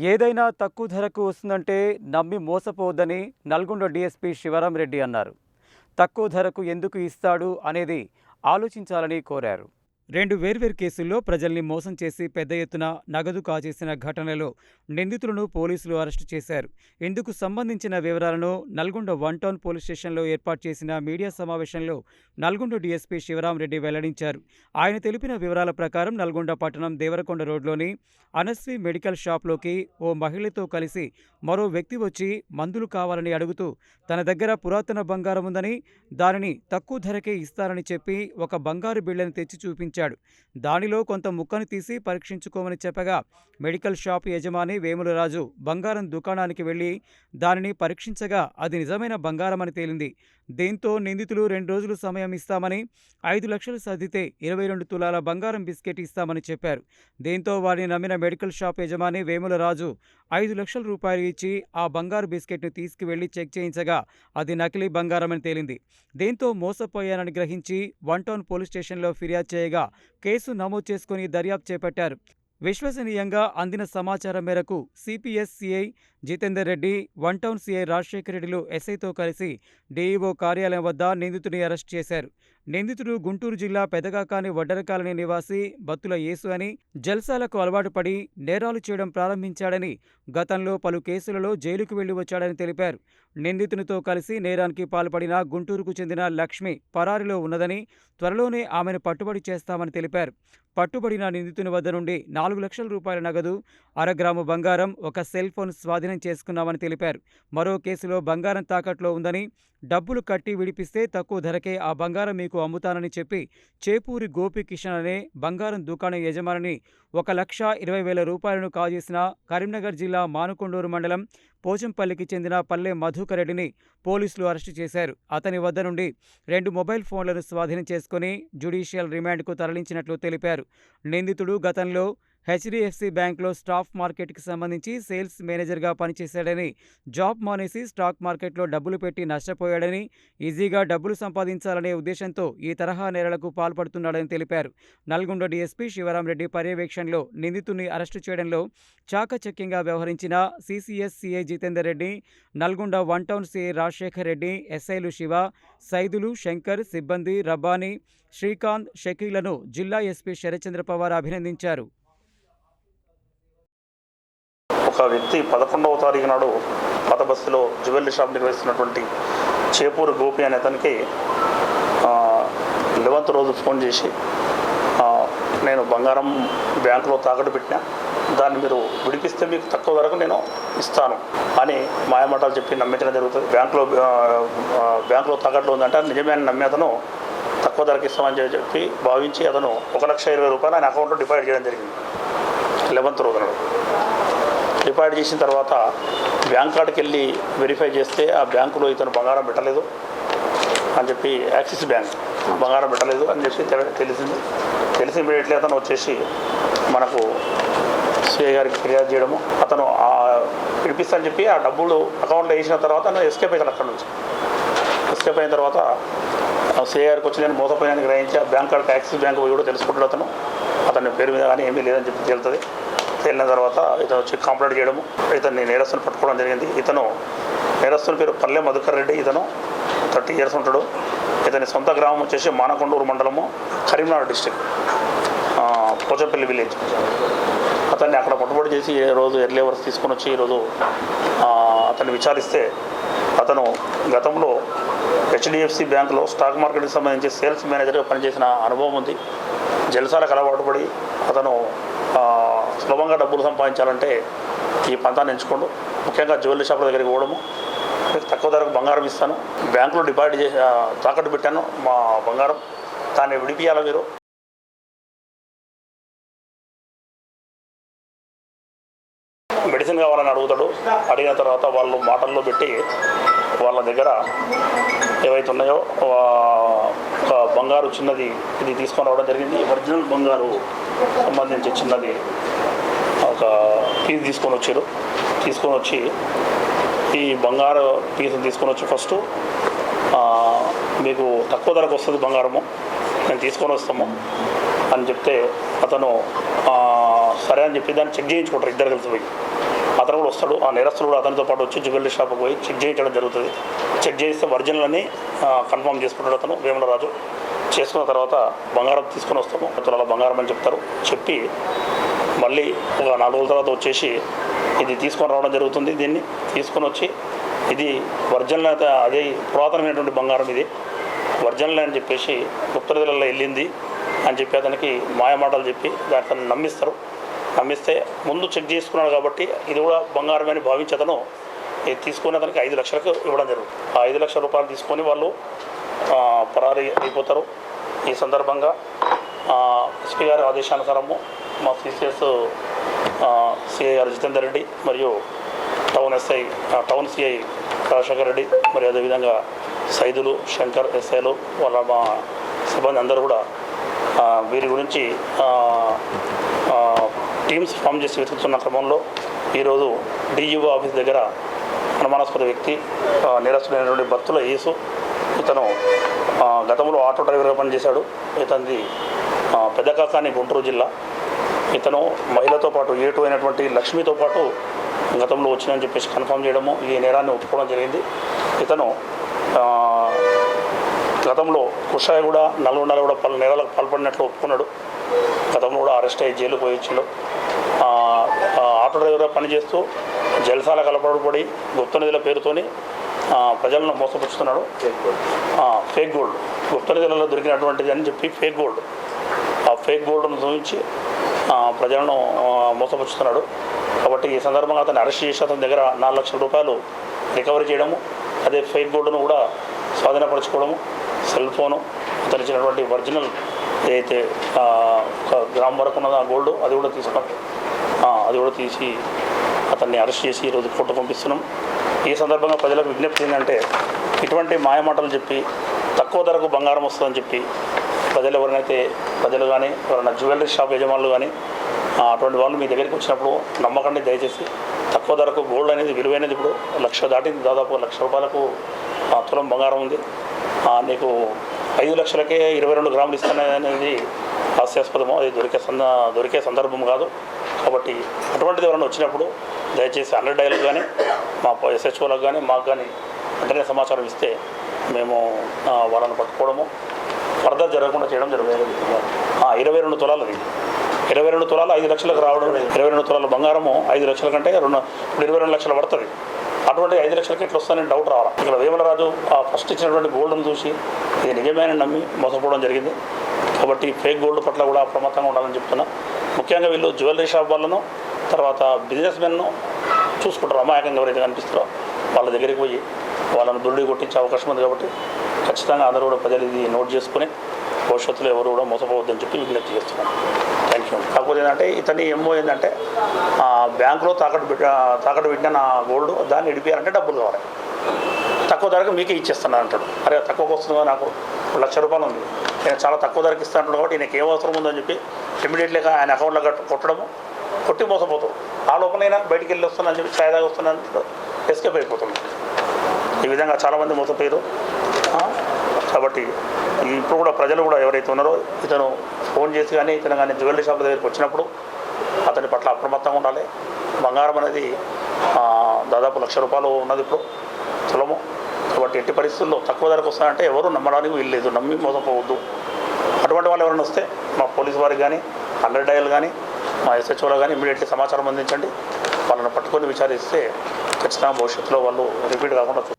ఏదైనా తక్కువ ధరకు వస్తుందంటే నమ్మి మోసపోవద్దని నల్గొండ డీఎస్పీ శివరాం రెడ్డి అన్నారు. తక్కువ ధరకు ఎందుకు ఇస్తాడు అనేది ఆలోచించాలని కోరారు. రెండు వేర్వేరు కేసుల్లో ప్రజల్ని మోసం చేసి పెద్ద ఎత్తున నగదు కాజేసిన ఘటనలో నిందితులను పోలీసులు అరెస్టు చేశారు. ఇందుకు సంబంధించిన వివరాలను నల్గొండ వన్ టౌన్ పోలీస్ స్టేషన్లో ఏర్పాటు చేసిన మీడియా సమావేశంలో నల్గొండ డీఎస్పీ శివరాం రెడ్డి వెల్లడించారు. ఆయన తెలిపిన వివరాల ప్రకారం నల్గొండ పట్టణం దేవరకొండ రోడ్లోని అనస్వి మెడికల్ షాప్లోకి ఓ మహిళతో కలిసి మరో వ్యక్తి వచ్చి మందులు కావాలని అడుగుతూ తన దగ్గర పురాతన బంగారం ఉందని దానిని తక్కువ ధరకే ఇస్తారని చెప్పి ఒక బంగారు బిళ్ళని తెచ్చి చూపించారు. చూపించాడు దానిలో కొంత ముక్కను తీసి పరీక్షించుకోమని చెప్పగా మెడికల్ షాప్ యజమాని వేములరాజు బంగారం దుకాణానికి వెళ్ళి దానిని పరీక్షించగా అది నిజమైన బంగారమని తేలింది. దీంతో నిందితులు రెండు రోజులు సమయం ఇస్తామని ఐదు లక్షలు సర్దితే ఇరవై రెండు తులాల బంగారం బిస్కెట్ ఇస్తామని చెప్పారు. దీంతో వారిని నమ్మిన మెడికల్ షాప్ యజమాని వేములరాజు ఐదు లక్షల రూపాయలు ఇచ్చి ఆ బంగారు బిస్కెట్ను తీసుకువెళ్ళి చెక్ చేయించగా అది నకిలీ బంగారమని తేలింది. దీంతో మోసపోయానని గ్రహించి వన్ టౌన్ పోలీస్ స్టేషన్లో ఫిర్యాదు చేయగా కేసు నమోదు చేసుకుని దర్యాప్తు చేపట్టారు. విశ్వసనీయంగా అందిన సమాచారం మేరకు CPS CI Jitender Reddy one town CI Rajasekhara రెడ్డిలు ఎస్ఐతో కలిసి డీఈఓ కార్యాలయం వద్ద నిందితుడిని అరెస్ట్ చేశారు. నిందితుడు గుంటూరు జిల్లా పెదగాకాని వడ్డరకాలని నివాసి బత్తుల యేసు అని జల్సాలకు అలవాటు పడి నేరాలు చేయడం ప్రారంభించాడని గతంలో పలు కేసులలో జైలుకు వెళ్ళి వచ్చాడని తెలిపారు. నిందితునితో కలిసి నేరానికి పాల్పడిన గుంటూరుకు చెందిన లక్ష్మి పరారిలో ఉన్నదని త్వరలోనే ఆమెను పట్టుబడి చేస్తామని తెలిపారు. పట్టుబడిన నిందితుని వద్ద నుండి నాలుగు లక్షల రూపాయల నగదు అరగ్రాము బంగారం ఒక సెల్ ఫోన్ స్వాధీనం చేసుకున్నామని తెలిపారు. మరో కేసులో బంగారం తాకట్లో ఉందని డబ్బులు కట్టి విడిపిస్తే తక్కువ ధరకే ఆ బంగారం మీకు అమ్ముతానని చెప్పి చేపూరి గోపికిషన్ అనే బంగారం దుకాణం యజమానిని ఒక లక్ష ఇరవై వేల రూపాయలను కాజేసిన కరీంనగర్ జిల్లా మానుకొండూరు మండలం పోచంపల్లికి చెందిన పల్లె మధుకర్ రెడ్డిని పోలీసులు అరెస్టు చేశారు. అతని వద్ద నుండి రెండు మొబైల్ ఫోన్లను స్వాధీనం చేసుకుని జ్యుడిషియల్ రిమాండ్కు తరలించినట్లు తెలిపారు. నిందితుడు గతంలో హెచ్డిఎఫ్సి బ్యాంక్లో స్టాక్ మార్కెట్కి సంబంధించి సేల్స్ మేనేజర్గా పనిచేశాడని జాబ్ మానేసి స్టాక్ మార్కెట్లో డబ్బులు పెట్టి నష్టపోయాడని ఈజీగా డబ్బులు సంపాదించాలనే ఉద్దేశంతో ఈ తరహా నేరలకు పాల్పడుతున్నాడని తెలిపారు. నల్గొండ డీఎస్పీ శివరాంరెడ్డి పర్యవేక్షణలో నిందితుడిని అరెస్టు చేయడంలో చాకచక్యంగా వ్యవహరించిన CCS CI Jitender Reddy Nalgonda one town CI Rajasekhar Reddy ఎస్ఐలు శివ సైదులు శంకర్ సిబ్బంది రబ్బానీ శ్రీకాంత్ షకీలను జిల్లా ఎస్పీ శరచంద్ర పవార్ అభినందించారు. ఒక వ్యక్తి పదకొండవ తారీఖు నాడు పాత బస్సులో జ్యువెలరీ షాప్ నిర్వహిస్తున్నటువంటి చేపూరు గోపి అనే అతనికి లెవెంత్ రోజు ఫోన్ చేసి నేను బంగారం బ్యాంకులో తాకట్టు పెట్టినా దాన్ని మీరు విడిపిస్తే మీకు తక్కువ ధరకు నేను ఇస్తాను అని మాయమాటలు చెప్పి నమ్మించడం జరుగుతుంది. బ్యాంకులో బ్యాంకులో తాకట్లు ఉందంటే నిజమే అని నమ్మి అతను తక్కువ ధరకు ఇస్తామని చెప్పి భావించి అతను ఒక లక్ష ఇరవై రూపాయలు ఆయన అకౌంట్లో డిపాజిట్ చేయడం జరిగింది. లెవెంత్ రోజు నాడు. డిపాజిట్ చేసిన తర్వాత బ్యాంక్ కాడికి వెళ్ళి వెరిఫై చేస్తే ఆ బ్యాంకులో ఇతను బంగారం పెట్టలేదు అని చెప్పి యాక్సిస్ బ్యాంక్ బంగారం పెట్టలేదు అని చెప్పి తెలిసింది. తెలిసి ఇమీడియట్లీ అతను వచ్చేసి మనకు సిఐ గారికి ఫిర్యాదు చేయడము అతను ఆ పిలిపిస్తా అని చెప్పి ఆ డబ్బులు అకౌంట్లో వేసిన తర్వాత నేను ఎస్కేప్ అవుతాను అక్కడ నుంచి. ఎస్కేప్ అయిన తర్వాత సిఐ గారికి వచ్చి నేను మోసపోయాను గ్రహించి ఆ బ్యాంక్ కాడికి యాక్సిస్ బ్యాంక్ కూడా తెలుసుకుంటాడు అతను. అతని పేరు మీద కానీ ఏమీ లేదని చెప్పి తేలుతుంది. తేలిన తర్వాత ఇతను వచ్చి కంప్లైంట్ చేయడము ఇతన్ని నేరస్తుని పట్టుకోవడం జరిగింది. ఇతను నేరస్తుని పేరు పల్లె మధుకర్ రెడ్డి. ఇతను థర్టీ ఇయర్స్ ఉంటాడు. ఇతని సొంత గ్రామం వచ్చేసి మానకొండూరు మండలము కరీంనగర్ డిస్టిక్ పోచంపల్లి విలేజ్. అతన్ని అక్కడ పట్టుబడి చేసి రోజు ఎర్లీ అవర్స్ తీసుకొని వచ్చి ఈరోజు అతన్ని విచారిస్తే అతను గతంలో హెచ్డిఎఫ్సి బ్యాంకులో స్టాక్ మార్కెట్కి సంబంధించి సేల్స్ మేనేజర్గా పనిచేసిన అనుభవం ఉంది. జలసాలకు అలవాటు పడి అతను సులభంగా డబ్బులు సంపాదించాలంటే ఈ పంతాన్ని ఎంచుకోండు. ముఖ్యంగా జ్యువెలరీ షాపుల దగ్గరికి పోవడము. తక్కువ ధరకు బంగారం ఇస్తాను. బ్యాంకులో డిపాజిట్ చేసి తాకట్టు పెట్టాను మా బంగారం. దాన్ని విడిపియాలా మీరు? మెడిసిన్ కావాలని అడుగుతాడు. అడిగిన తర్వాత వాళ్ళు మాటల్లో పెట్టి వాళ్ళ దగ్గర ఏవైతే ఉన్నాయో ఒక బంగారు చిన్నది ఇది తీసుకొని రావడం జరిగింది. ఒరిజినల్ బంగారు సంబంధించి చిన్నది. పీస్ తీసుకొని వచ్చారు. తీసుకొని వచ్చి ఈ బంగారు పీసులు తీసుకొని వచ్చి ఫస్ట్ మీకు తక్కువ ధరకు వస్తుంది బంగారము మేము తీసుకొని వస్తాము అని చెప్తే అతను సరే అని చెప్పి దాన్ని చెక్ చేయించుకుంటారు. ఇద్దరు కలిసి పోయి. వస్తాడు. ఆ నేరస్తులు కూడా అతనితో పాటు వచ్చి జ్యువెలరీ షాప్కి పోయి చెక్ చేయించడం జరుగుతుంది. చెక్ చేయిస్తే ఒరిజినల్ అని కన్ఫర్మ్ చేసుకుంటాడు అతను వేమలరాజు. చేసుకున్న తర్వాత బంగారం తీసుకొని వస్తాము. తులాల బంగారం అని చెప్తారు. చెప్పి మళ్ళీ ఒక నాలుగు రోజుల తర్వాత వచ్చేసి ఇది తీసుకొని రావడం జరుగుతుంది దీన్ని తీసుకొని వచ్చి ఇది ఒరిజినల్ అదే పురాతనమైనటువంటి బంగారం ఇది. వర్జన్లే అని చెప్పేసి గుప్తనిధులలో వెళ్ళింది అని చెప్పి అతనికి మాయమాటలు చెప్పి అతను నమ్మిస్తారు. నమ్మిస్తే ముందు చెక్ చేసుకున్నాడు కాబట్టి ఇది కూడా బంగారం అని భావించి అతను ఇది తీసుకుని అతనికి ఐదు లక్షలకు ఇవ్వడం జరుగుతుంది. ఆ ఐదు లక్షల రూపాయలు తీసుకొని వాళ్ళు పరారీ అయిపోతారు. ఈ సందర్భంగా ఎస్పీ గారి ఆదేశానుసారము మా సిసిఎస్ సిఐ గారు జితేందర్ రెడ్డి మరియు town SI town CI Rajasekhar Reddy మరియు అదేవిధంగా సైదులు శంకర్ ఎస్ఐలు వాళ్ళ మా సిబ్బంది అందరూ కూడా వీరి గురించి టీమ్స్ ఫామ్ చేసి వెతుకుతున్న క్రమంలో ఈరోజు డిఈఓ ఆఫీస్ దగ్గర అనుమానాస్పద వ్యక్తి ఆ, భక్తుల యేసు ఇతను గతంలో ఆటో డ్రైవర్గా పనిచేశాడు. ఇతనిది ఆ, పెద్దకాకాని గుంటూరు జిల్లా. ఇతను మహిళతో పాటు ఏటు అయినటువంటి లక్ష్మితో పాటు గతంలో వచ్చిందని చెప్పేసి కన్ఫర్మ్ చేయడము ఈ నేరాన్ని ఒప్పుకోవడం జరిగింది. ఇతను గతంలో కుషాయి కూడా నల్గొండలో కూడా పలు నేరాలకు పాల్పడినట్లు ఒప్పుకున్నాడు. గతంలో కూడా అరెస్ట్ అయ్యి జైలుకు పోయి వచ్చిండు. ఆ, ఆ, ఆటో డ్రైవర్గా పనిచేస్తూ జలసాల కలపబడి గుప్త నిధుల పేరుతోని ప్రజలను మోసపుచ్చుతున్నాడు. ఫేక్ గోల్డ్ గుప్త నిధులలో దొరికినటువంటిది అని చెప్పి ఫేక్ గోల్డ్ ఆ ఫేక్ గోల్డ్ను చూపించి ప్రజలను మోసపుచ్చుతున్నాడు. కాబట్టి ఈ సందర్భంగా అతను అరెస్ట్ చేసి అతని దగ్గర నాలుగు లక్షల రూపాయలు రికవరీ చేయడము అదే ఫేక్ గోల్డ్ను కూడా స్వాధీనపరచుకోవడము సెల్ ఫోను అతను ఇచ్చినటువంటి ఒరిజినల్ ఏదైతే ఒక గ్రామ్ వరకు ఉన్నదో ఆ గోల్డ్ అది కూడా తీసుకొని అది కూడా తీసి అతన్ని అరెస్ట్ చేసి ఈరోజు కోర్టు పంపిస్తున్నాం. ఈ సందర్భంగా ప్రజలకు విజ్ఞప్తి ఏంటంటే ఇటువంటి మాయమాటలు చెప్పి తక్కువ ధరకు బంగారం వస్తుందని చెప్పి ప్రజలు ఎవరినైతే ప్రజలు కానీ ఎవరైనా జ్యువెలరీ షాప్ యజమానులు కానీ అటువంటి వాళ్ళు మీ దగ్గరికి వచ్చినప్పుడు నమ్మకండి దయచేసి. తక్కువ ధరకు గోల్డ్ అనేది విలువైనది ఇప్పుడు. లక్ష దాటింది. దాదాపు లక్ష రూపాయలకు తులం బంగారం ఉంది. నీకు ఐదు లక్షలకే ఇరవై రెండు గ్రాములు ఇస్తాననేది హాస్యాస్పదము అది దొరికే సంద దొరికే సందర్భం కాదు. కాబట్టి అటువంటిది ఎవరైనా వచ్చినప్పుడు దయచేసి హండ్రెడ్ డైలకు కానీ మా ఎస్హెచ్ఓలకు కానీ మాకు కానీ వెంటనే సమాచారం ఇస్తే మేము వాళ్ళని పట్టుకోవడము. ఫర్దర్ జరగకుండా చేయడం జరగలేదు ఇరవై రెండు తులాలది ఇరవై రెండు తులాలు ఐదు లక్షలకు రావడం ఇరవై రెండు తులాల బంగారము ఐదు లక్షల కంటే రెండు ఇప్పుడు ఇరవై రెండు లక్షలు పడుతుంది. అటువంటి ఐదు లక్షలకి ఎట్లా వస్తానని డౌట్ రావాలి? ఇక్కడ వేమలరాజు ఆ ఫస్ట్ ఇచ్చినటువంటి గోల్డ్ను చూసి ఇది నిజమైన నమ్మి మోసపోవడం జరిగింది. కాబట్టి ఫేక్ గోల్డ్ పట్ల కూడా అప్రమత్తంగా ఉండాలని చెప్తున్నా. ముఖ్యంగా వీళ్ళు జ్యువెలరీ షాప్ వాళ్ళను తర్వాత బిజినెస్ మెన్ను చూసుకుంటారు. అమాయకంగా ఎవరైతే కనిపిస్తారో వాళ్ళ దగ్గరికి పోయి వాళ్ళని దుర్డి కొట్టించే అవకాశం ఉంది కాబట్టి ఖచ్చితంగా అందరూ కూడా ప్రజలు ఇది నోట్ చేసుకుని భవిష్యత్తులో ఎవరు కూడా మోసపోవద్దని చెప్పి విజ్ఞప్తి చేస్తున్నాను థ్యాంక్ యూ కాకపోతే ఏంటంటే ఇతని ఏమో ఏంటంటే బ్యాంకులో తాకట్టు పెట్ట తాకట్టు పెట్టిన నా గోల్డ్ దాన్ని ఇడిపోయారంటే డబ్బులు కావాలి. తక్కువ ధరకు మీకే ఇచ్చేస్తున్నాను అంటాడు అరే తక్కువకి వస్తుందో నాకు. లక్ష రూపాయలు ఉంది. నేను చాలా తక్కువ ధరకు ఇస్తాను అంటాడు కాబట్టి నీకు ఏం అవసరం ఉందని చెప్పి ఇమీడియట్లీగా ఆయన అకౌంట్లో కట్టు కొట్టడము కొట్టి మోసపోతాడు. ఆ లోపలైనా బయటికి వెళ్ళి వస్తున్నాను చెప్పి సాయదాగా వస్తున్నాను అంటాడు. ఎస్కేప్ అయిపోతుంది ఈ విధంగా చాలామంది మోసపోయారు. కాబట్టి ఇప్పుడు కూడా ప్రజలు కూడా ఎవరైతే ఉన్నారో ఇతను ఫోన్ చేసి కానీ ఇతను కానీ జ్యువెలరీ షాప్ దగ్గరికి వచ్చినప్పుడు అతని పట్ల అప్రమత్తంగా ఉండాలి. బంగారం అనేది దాదాపు లక్ష రూపాయలు ఉన్నది ఇప్పుడు తులము. కాబట్టి ఎట్టి పరిస్థితుల్లో తక్కువ ధరకు వస్తాయంటే ఎవరు నమ్మడానికి వీల్లేదు. నమ్మి మోసపోవద్దు. అటువంటి వాళ్ళు ఎవరైనా వస్తే మా పోలీసు వారికి కానీ అండర్ డయల్ కానీ మా ఎస్హెచ్ఓలో కానీ ఇమీడియట్లీ సమాచారం అందించండి. వాళ్ళని పట్టుకొని విచారిస్తే ఖచ్చితంగా భవిష్యత్తులో వాళ్ళు రిపీట్ కాకుండా